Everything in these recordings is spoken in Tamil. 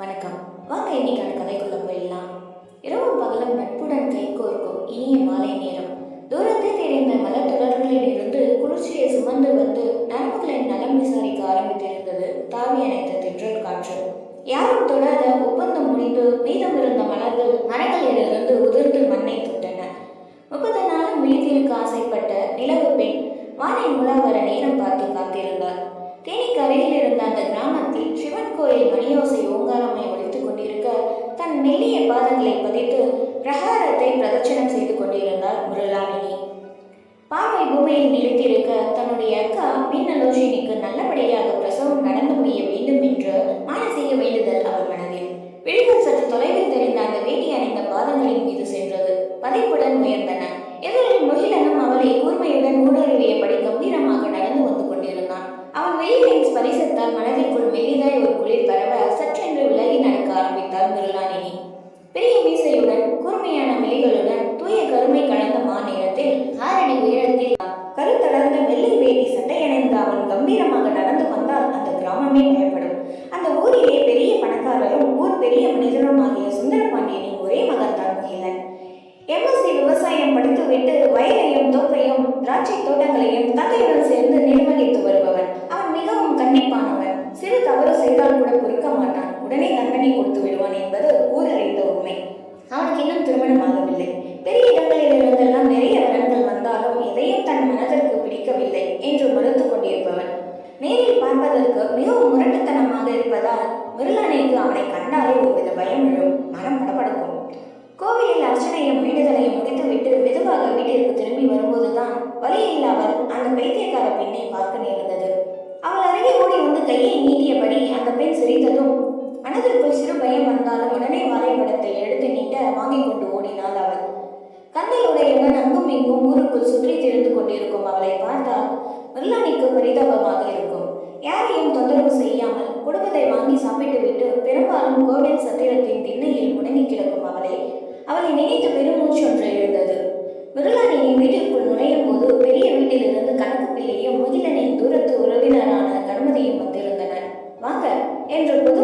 வணக்கம். வாங்க இன்னைக்கான கதைக்குள்ள போயிடலாம். இரவும் பகலும் நட்புடன் கைகோர்க்கும் இனிய மாலை நேரம். தூரத்தை தெரிந்த மலர் தொடர்களில் இருந்து குளிர்ச்சியை சுமந்து வந்து நரம்புகளின் நலம் விசாரிக்க ஆரம்பித்திருந்தது தாவி அணைத்த தென்றல் காற்று. யாரும் தொடாத ஒப்பந்தம் பாதங்களை பதித்து பிரகாரத்தை பிரதட்சணம் செய்து கொண்டிருந்தாள் முருளானினி பார்வை பூமியில் நிலைத்திருக்க தன்னுடைய அக்கா மீனலோஷினிக்கு நல்லபடியாக பிரசவம் நடந்து முடிய வேண்டும் என்று மானசீக வேண்டுதல் அவர் மனதில். விழிகள் சற்று தொலைவில் தெரிந்த அந்த வேட்டி அணிந்த பாதங்களின் மீது சென்றது. பதைப்புடன் உயர்ந்தன. எதிரில் முகிலனும் அவளை கூர்மையுடன் ஊடுருவியபடி கம்பீரமாக நடந்து வந்து கொண்டிருந்தான். அவன் வெயிலின் ஸ்பரிசத்தால் மனதிற்குள் மெல்லிதாய் ஒரு குளிர் பரவ சற்றென்று விலகி நடக்க ஆரம்பித்தாள் மிருளானினி பெரிய மீசையுடன் கூர்மையான மெலிகளுடன் தூய கருமை கலந்த மாநிலத்தில் ஆரணி உயரத்தில் கருத்தளர்ந்த வெள்ளை வேட்டி சட்டையணைந்த அவன் கம்பீரமாக நடந்து வந்தால் அந்த கிராமமே பயப்படும் அந்த ஊரிலே பெரிய பணக்காரரும் ஊர் பெரிய மனிதரும் ஆகிய சுந்தரபாண்டியனின் ஒரே மகன்தான் முகிலன் எம்எஸ்சி விவசாயம் படித்துவிட்டு வயலையும் தோப்பையும் திராட்சை தோட்டங்களையும் தந்தையுடன் சேர்ந்து நிர்வகித்து வருபவன். அவன் மிகவும் கண்டிப்பானவன் சிறு தவறு நேரில் பார்ப்பதற்கு மிகவும் முரட்டுத்தனமாக இருப்பதால் மிருளானிக்கு அவனை கண்டாலே ஒருவித பயம் விழும். மனம் படபடக்கும். கோவிலில் அர்ச்சனையும் வேண்டுதலையும் முடித்துவிட்டு மெதுவாக வீட்டிற்கு திரும்பி வரும்போதுதான் வழியில் அவர் அந்த பைத்தியக்கார பெண்ணை கோவில் சத்திரத்தின் திண்ணையில் முடங்கி கிடக்கும் அவளை. அவளை நினைத்து பெருமூச்சு ஒன்று எழுந்தது. மிருளானினி வீட்டிற்குள் நுழையும் போது பெரிய வீட்டிலிருந்து கணக்கு பிள்ளையும் முகிலனின் தூரத்து உறவினரான கணபதியும் வந்திருந்தனர். வாங்க என்று புது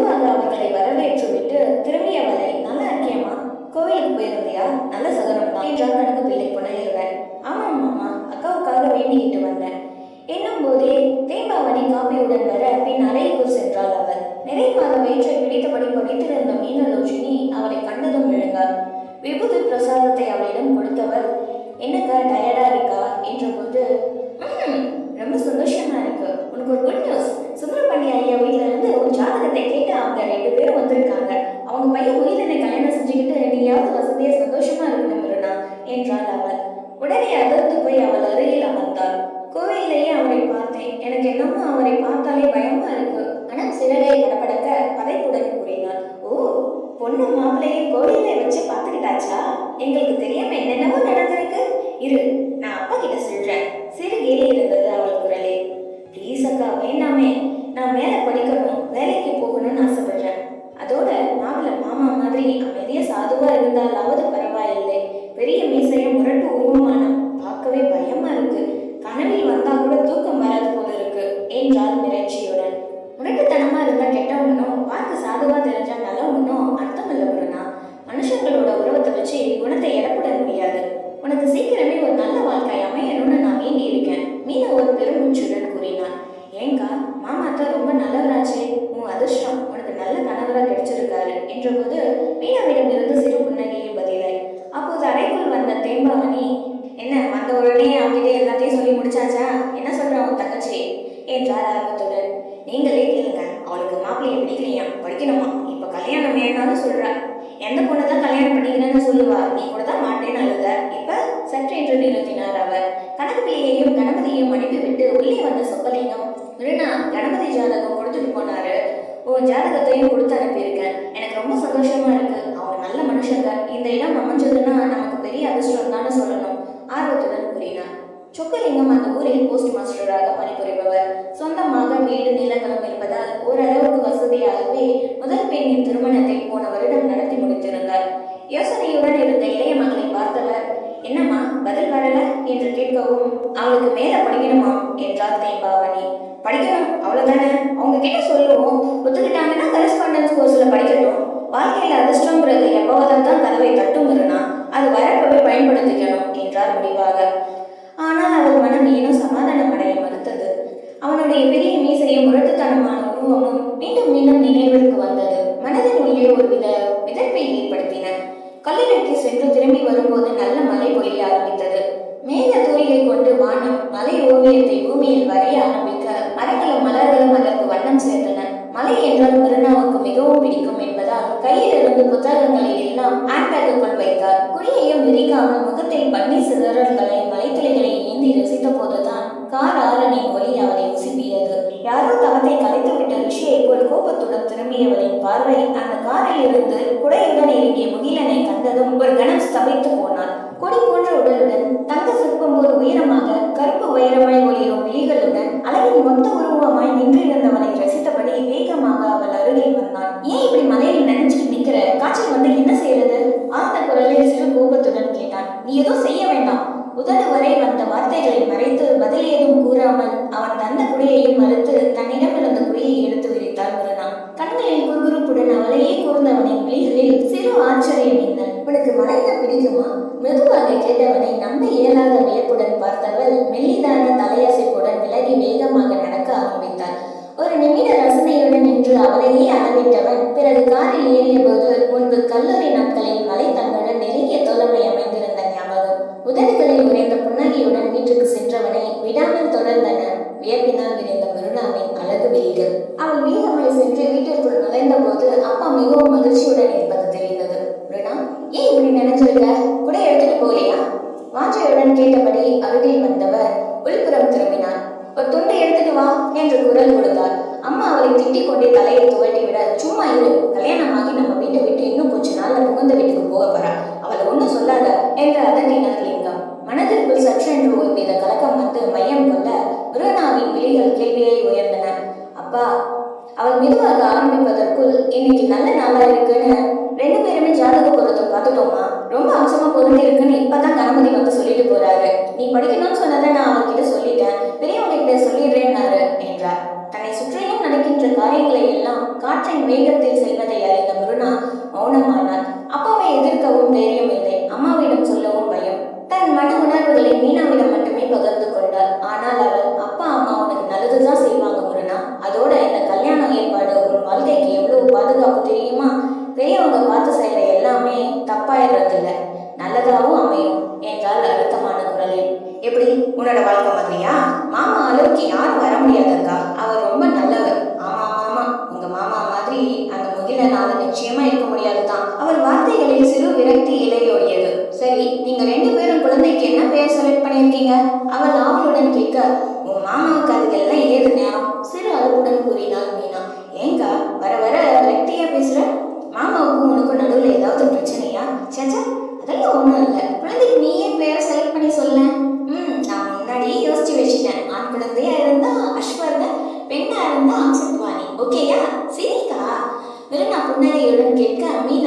வயிற்றை பிடித்தபடி படித்திருந்த மீனலோச்சினி அவளை கண்டதும் எழுந்தாள் விபூதி பிரசாதத்தை அவளிடம் கொடுத்தவர் என்னக்கா டயர்டா இருக்கா? என்றபோது போது ரொம்ப சந்தோஷமா இருக்கு. உனக்கு ஒரு குட் நியூஸ் சுப்பிரமணிய ஐயா வீட்ல இருந்து உன் ஜாதகத்தை கேட்டு அவங்க ரெண்டு பேரும் வந்திருக்காங்க. மாப்பிள்ளையும் வச்சு பார்த்துக்கிட்டாச்சா எங்களுக்கு தெரியாது. சீக்கிரமே ஒரு நல்ல வாழ்க்கை அமையணும்னு நான் வேண்டி இருக்கேன் மீன ஒரு பெருமூச்சுடன் கூறினான். ஏங்கா மாமா தான் ரொம்ப நல்லவராச்சே. உன் அதிர்ஷ்டம் உனக்கு நல்ல கணவராக கிடைச்சிருக்காரு என்றபோது மீனாவிடம் இருந்து சிறு புன்னகையில் பதிலாய். அப்போது அறைக்குள் வந்த தேம்பாவணி என்ன வந்த உடனே அவங்கிட்ட எல்லாத்தையும் சொல்லி முடிச்சாச்சா? என்ன சொல்றா உன் தங்கச்சி? என்றார் ஆர்வத்துடன் நீங்களே கேளுங்க அவளுக்கு மாப்பிள்ளையை பிடிக்கலையா படிக்கணுமா இப்ப கல்யாணம் வேணாம்னு சொல்றா எந்த பொண்ணு தான் கல்யாணம் பண்ணிக்கிறேன்னு சொல்லுவா நீ கூட தான் மாட்டேன்னு அழுத இப்ப சற்றென்று நிறுத்தினார் அவர் கணக்கு கணபதியை கணபதியையும் அனுப்பிவிட்டு உள்ளே வந்த சொக்கலிங்கம் மிருனா கணபதி ஜாதகம் கொடுத்துட்டு போனாரு. உன் ஜாதகத்தையும் கொடுத்து அனுப்பியிருக்கேன். எனக்கு ரொம்ப சந்தோஷமா இருக்கு. அவங்க நல்ல மனுஷங்க. இந்த இடம் அமைஞ்சதுன்னா நமக்கு பெரிய அதிர்ஷ்டம் தானே சொல்லணும். ஆர்வத்துடன் கூறினார். சொக்கலிங்கம் அந்த ஊரில் போஸ்ட் மாஸ்டராக பணிபுரிபவர். சொந்தமாக வீடு நிலங்களும் இருப்பதால் ஓரளவுக்கு வசதியாகவே முதல் பெண்ணின் திருமணத்தை போன வருடம் நடத்தி முடித்திருந்தார். யோசனையுடன் இருந்த இளைய மகளை பார்த்தவர் பதில் வரல என்று கேட்கவும் அவளுக்கு மேல படிக்கணுமா? என்றார் தேம்பாவணி. படிக்கணும். அவ்வளவுதானே? அவங்க கிட்ட சொல்லுவோம். ஒத்துக்கிட்டாங்கன்னா கரஸ்பாண்டன்ஸ் கோர்ஸ்ல படிக்கட்டும். வாழ்க்கையில் அதிர்ஷ்டங்கிறது எப்போதான் தான் கதவை தட்டும் இருனா அது வரப்பவே பயன்படுத்திக்கணும் என்றார் முடிவாக. ஆனால் அவள் மனம் ஏனும் சமாதானம் அடைய மறுத்தது. அவனுடைய பெரிய மீசையும் முரட்டுத்தனமான உருவமும் மீண்டும் மீண்டும் நினைவிற்கு வந்தது. மனதின் உள்ளே ஒருவித கல்லறைக்கு சென்று திரும்பி வரும்போது நல்ல மழை பொழிய ஆரம்பித்தது. மேக தூரியை கொண்டு வானம் மலை ஓவியத்தை பூமியில் வரைய ஆரம்பிக்க மரங்களும் மலர்களும் அதற்கு வண்ணம் சேர்ந்தன மலை என்றால் மிருனாவுக்கு மிகவும் பிடிக்கும் என்பதால் கையில் இருந்து புத்தகங்களை எல்லாம் ஹேண்ட்பேக்குக்குள் வைத்தார். குடியையும் விரிக்காமல் முகத்தில் பன்னி சிதறல்களை மலைத்துளிகளை ஏந்தி ரசித்த போதுதான் கார் ஆரணி ஒளி அவரை கோபத்துடன் பார்வை அந்த காரில் இருந்து குடையுடன் இறங்கிய முகிலனை கண்டதும் ஒரு கணம் ஸ்தபித்து போனான். கொடி போன்ற உடலுடன் தங்க சிற்பம் போல் உயரமாக கருப்பு வைரமாய் ஒளிரும் விழிகளுடன் அழகின் மொத்த உருவமாய் நின்றிருந்தவனை ரசித்தபடி வேகமாக அவள் அருகில் வந்தான். ஏன் இப்படி மலையில் நினைச்சிட்டு நிக்கிற காய்ச்சல் வந்து என்ன பிடிக்குமா? மெதுவாக கேட்டவனை நம்ப இயலாத வியப்புடன் பார்த்தவள் மெல்லிதான தலையசைப்புடன் விலகி வேகமாக நடக்க ஆரம்பித்தாள். ஒரு நிமிட ரசனையுடன் நின்று அவளையே அளவிட்டவன் பிறகு காரில் ஏறியபோது முன்பு கல்லூரி நாட்களில் மலை தன்னுடன் நெருங்கிய தோழமை அமைந்திருந்த ஞாபகம். உதடுகளில் உறைந்த புன்னகையுடன் வீட்டுக்கு சென்றவனை விடாமல் தொடர்ந்தன வியப்பினால் விரைந்த மருணாவின் அழகு வெளிகள் அவள் வேகமாய் சென்று வீட்டிற்குள் நுழைந்த போது வாஞ்சையுடன் அருகில் வந்தவர் உள்புறம் திரும்பினார். ஒரு துண்டை எடுத்துட்டு வா என்று குரல் கொடுத்தார். அம்மா அவளை திட்டிக் கொண்டே தலையை துவட்டி விட சும்மா இரு கல்யாணமாகி நம்ம வீட்டை விட்டு இன்னும் கொஞ்ச நாள் புகுந்த வீட்டுக்கு போக போறா. அவளை ஒன்றும் சொல்லாத என்று அதட்டினார் லிங்கம். மனதிற்குள் சற்றென்று ஒருவித கலக்கம் வந்து மையம் கொள்ள குருநாவின் விழிகள் கேள்வியை உயர்ந்தன. அப்பா அவள் மெதுவாக ஆரம்பிப்பதற்குள் இன்னைக்கு நல்ல நாளா இருக்குன்னு ரெண்டு பேருமே ஜாதக பொருத்தம் பார்த்துட்டோமா? ரொம்ப அம்சமா பொருந்தி இருக்குன்னு இப்பதான் கணபதி வந்து சொல்லிட்டு போறாரு. நீ படிக்கணும்னு சொன்னதை நான் அவன்கிட்ட சொல்லிட்டேன். பெரியவங்க கிட்ட சொல்லிடுறேன்னாரு என்றார். தன்னை சுற்றிலும் நடக்கின்ற காரியங்களை எல்லாம் காற்றின் வேகத்தில் செல்வதை அறிந்த முருனா மௌனமானார் அப்பாவை எதிர்க்கவும் தைரியம் இல்லை அம்மாவிடம் சொல்லவும் பயம். தன் மன உணர்வுகளை மீனாவிடம் மட்டுமே பகிர்ந்து கொண்டாள். ஆனால் அவள் அப்பா அம்மா உனக்கு நல்லதுதான் செய்வாங்க முருனா அதோட இந்த கல்யாண ஏற்பாடு உன் வாழ்க்கைக்கு எவ்வளவு பாதுகாப்பு தெரியுமா பெரியவங்க பார்த்து செய்யற எல்லாமே தப்பாயிடுறதில்ல. நல்லதாகவும் அமையும் என்றால் அழுத்தமான குரலில். எப்படி? உன்னோட வாழ்க்கை மாதிரியா? மாமா அளவுக்கு யாரும் வர முடியாதக்கா. அவர் ரொம்ப நல்லவர். ஆமா மாமா உங்க மாமா மாதிரி அந்த முகிலனால நிச்சயமா இருக்க முடியாதுதான். அவர் வார்த்தைகளில் சிறு விரக்தி இலையோடியது. சரி நீங்க ரெண்டு பேரும் குழந்தைக்கு என்ன பெயர் செலக்ட் பண்ணியிருக்கீங்க? அவள் ஆவலுடன் கேட்க el camino.